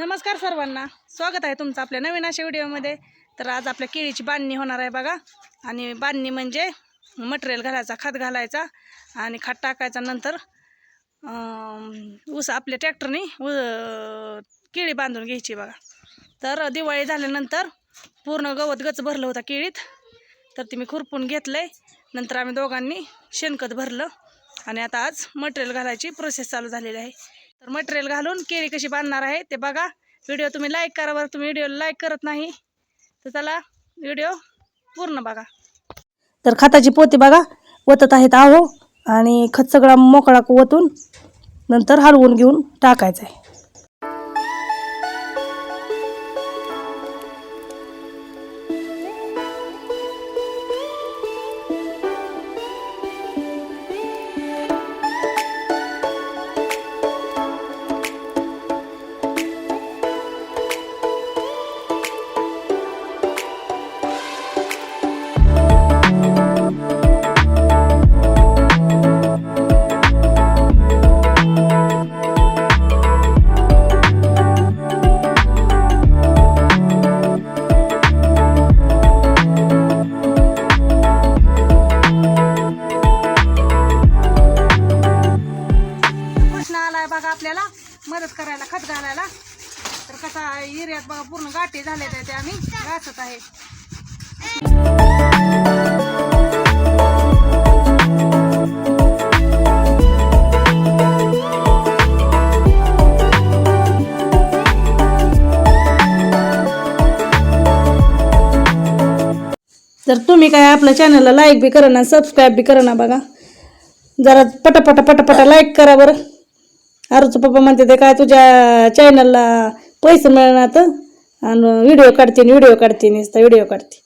नमस्कार सर्वांना. स्वागत आहे तुमचं आपल्या नवीन अशा व्हिडिओमध्ये. तर आज आपल्या केळीची बांधणी होणार आहे बघा. आणि बांधणी म्हणजे मटेरियल घालायचा खत घालायचा आणि खत टाकायचा. नंतर ऊस आपल्या ट्रॅक्टरनी उ केळी बांधून घ्यायची बघा. तर दिवाळी झाल्यानंतर पूर्ण गवत गच भरलं होतं केळीत. तर ते मी खुरपून घेतलं आहे नंतर आम्ही दोघांनी शेणखत भरलं. आणि आता आज मटेरियल घालायची प्रोसेस चालू झालेली आहे. तर मटेरियल घालून केळी कशी बांधणार आहे ते बघा. व्हिडिओ तुम्ही लाईक करा बरं तुम्ही व्हिडिओ लाईक करत नाही. तर चला व्हिडिओ पूर्ण बघा. तर खताची पोती बघा ओतत आहेत आहो. आणि खत सगळा मोकळा ओतून नंतर हलवून घेऊन टाकायचं आहे कसा एरियात बघा पूर्ण गाठी झाले ते आम्ही घासत आहे. जर तुम्ही काय आपल्या चॅनलला लाईक बी करा ना सबस्क्राईब बी करा ना बघा. जरा पटापटा पटापटा लाईक करा बरं. आरूचं पप्पा म्हणते ते काय तुझ्या चॅनलला पैसे मिळणार तर आणि व्हिडिओ काढते व्हिडिओ काढते नुसता व्हिडिओ काढते.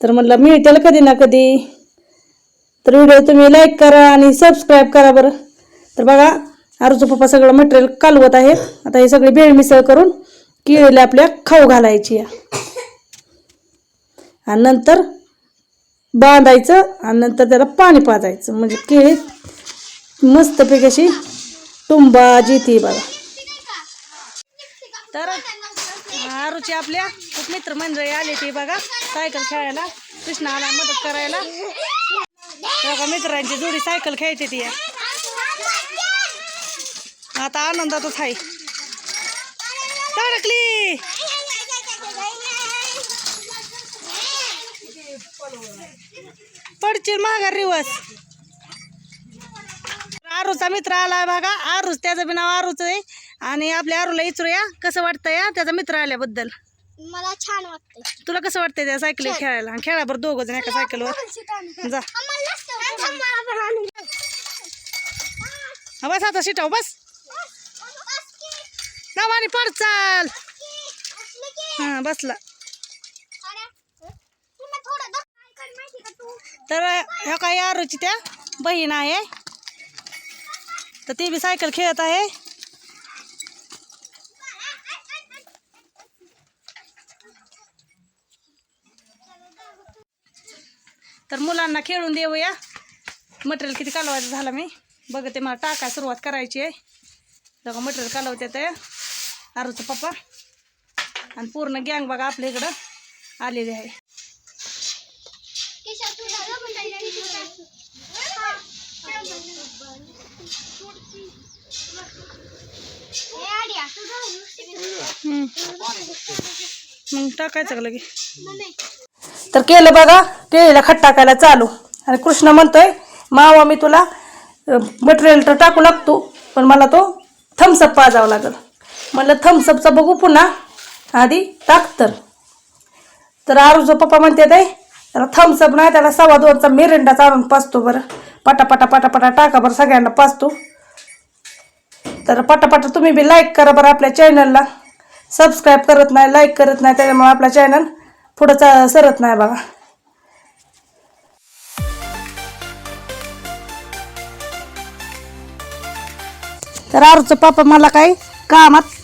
तर म्हटलं मिळतील कधी ना कधी तर व्हिडिओ तुम्ही लाईक करा आणि सबस्क्राईब करा बरं. तर बघा आरूचं पप्पा सगळं मटेरियल कालवत आहे. आता हे सगळी बेळ मिसळ करून केळीला आपल्या खाऊ घालायची आणि नंतर बांधायचं आणि नंतर त्याला पाणी पाजायचं. म्हणजे केळी मस्तपैकी अशी टुंबा जिती बघा. तर आरुची आपल्या खूप मित्र मंडळी आली ती बघा. सायकल खेळायला. कृष्णा आला मदत करायला. बघा मित्रांची जोडी सायकल खेळते ती. आता आनंदातच आहे. तडकली पडशील माघार रिवस. आरूचा मित्र आलाय बघा. आरूच त्याचं बी नाव आरूच आहे. आणि आपल्या आरूला इचरूया. कसं वाटतं या त्याचा मित्र आल्याबद्दल. मला छान वाटतंय. तुला कसं वाटतंय त्या सायकली खेळायला? आणि खेळा बरं दोघं जण एका सायकलवर. जा. हा बस आता शिटाव बस. नावाने पड चाल. हा बसला. तर ह्या काही आरूची त्या बहीण आहे. तर ती बी सायकल खेळत आहे. तर मुलांना खेळून देऊया. मटेरियल किती कालवायचं झालं मी? बघते मला टाकाय सुरुवात करायची आहे. बघा मटेरियल कालवते ते. आरूचं पप्पा. आणि पूर्ण गँग बघा आपल्या इकडं आलेली आहे. मग टाकायचं का लगे तर केलं बघा. केळीला खट टाकायला चालू. आणि कृष्ण म्हणतोय मावा मी तुला मटेरियल तर टाकू लागतो पण मला तो थम्सअप पाजावा लागल. म्हणलं थम्सअपचा बघू पुन्हा आधी टाक तर. तर आरुजो पप्पा म्हणते ते त्याला थम्सअप नाही त्याला सव्वा दोनचा मिरिंडा चालून पाचतो बरं. पटापटा पटापटा टाका बरं सगळ्यांना पाचतो तर पटापटा तुम्ही बी लाईक करा बरं आपल्या चॅनलला सबस्क्राईब करत नाही लाईक करत नाही त्याच्यामुळे आपला चॅनल पुढं चा सरत नाही बघा. तर आरूचं पापा मला काय कामात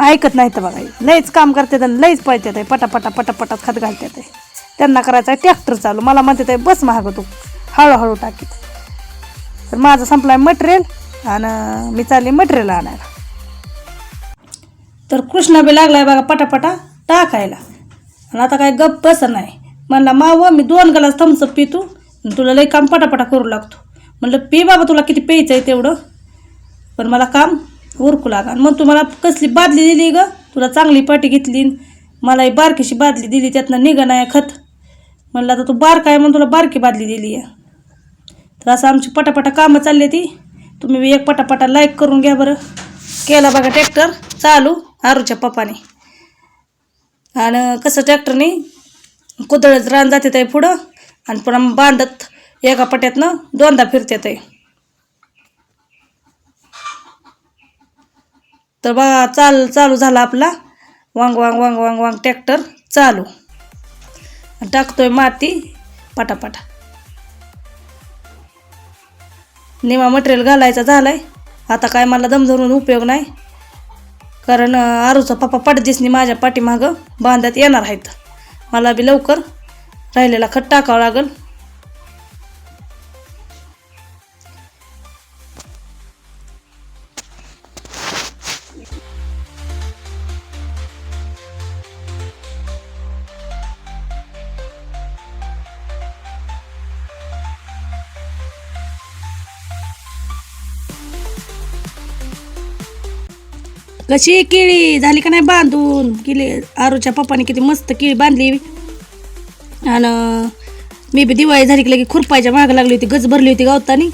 ऐकत नाही तर बघा लईच काम करते आणि लईच पळतात आहे पटापटा पटापटात खत घालतात आहे त्यांना करायचं आहे ट्रॅक्टर चालू. मला म्हणते ते बस महाग तू. हळूहळू टाकीत. तर माझं संपलाय मटेरियल आणि मी चालली मटेरियल आणायला. तर कृष्णा बी लागलाय बघा पटापटा टाकायला. आणि आता काय गप्प बसं नाही. म्हणला मावं मी दोन गलास थम्सअप पितो आणि तुला लई काम पटापटा करू लागतो. म्हणलं पी बाबा तुला किती प्यायचं आहे तेवढं? पण मला काम ओरकू लागा. मग तुम्हाला कसली बादली दिली ग? तुला चांगली पाटी घेतली मला बारकीशी बादली दिली त्यातनं निघा नाही खत. म्हणलं आता तू बारका आहे म्हणून तुला बारकी बादली दिली आहे. तर असं आमची पटापटा कामं चालली ती. तुम्ही एक पटापटा लाईक करून घ्या बरं. केला बघा ट्रॅक्टर चालू आरूच्या पप्पाने. आणि कसं ट्रॅक्टरने कुदळच रान जाते ते पुढं. आणि पुन्हा बांधत एका पट्यातनं दोनदा फिरतात आहे तर बघा चाल चालू झाला आपला. वांग वांग वांग वांग वांग ट्रॅक्टर चालू. टाकतोय माती पटापटा. निमा मटेरियल घालायचा झालाय. आता काय मला दम धरून उपयोग नाही. कारण आरूचा पप्पा पडदिसनी माझ्या पाठीमागं बांधण्यात येणार आहेत. मला बी लवकर राहिलेला खत टाकावं लागेल. कशी केळी? झाली का नाही बांधून? केली आरूच्या पप्पाने किती मस्त केळी बांधली. आणि मी बी दिवाळी झाली की लगे खुरपायच्या मागं लागली होती गज भरली होती गावतानी.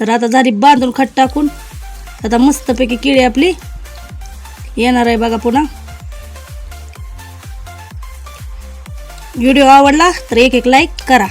तर आता झाली बांधून खट टाकून. आता मस्तपैकी केळी आपली येणार आहे बघा पुन्हा. व्हिडिओ आवडला तर एक एक लाईक करा.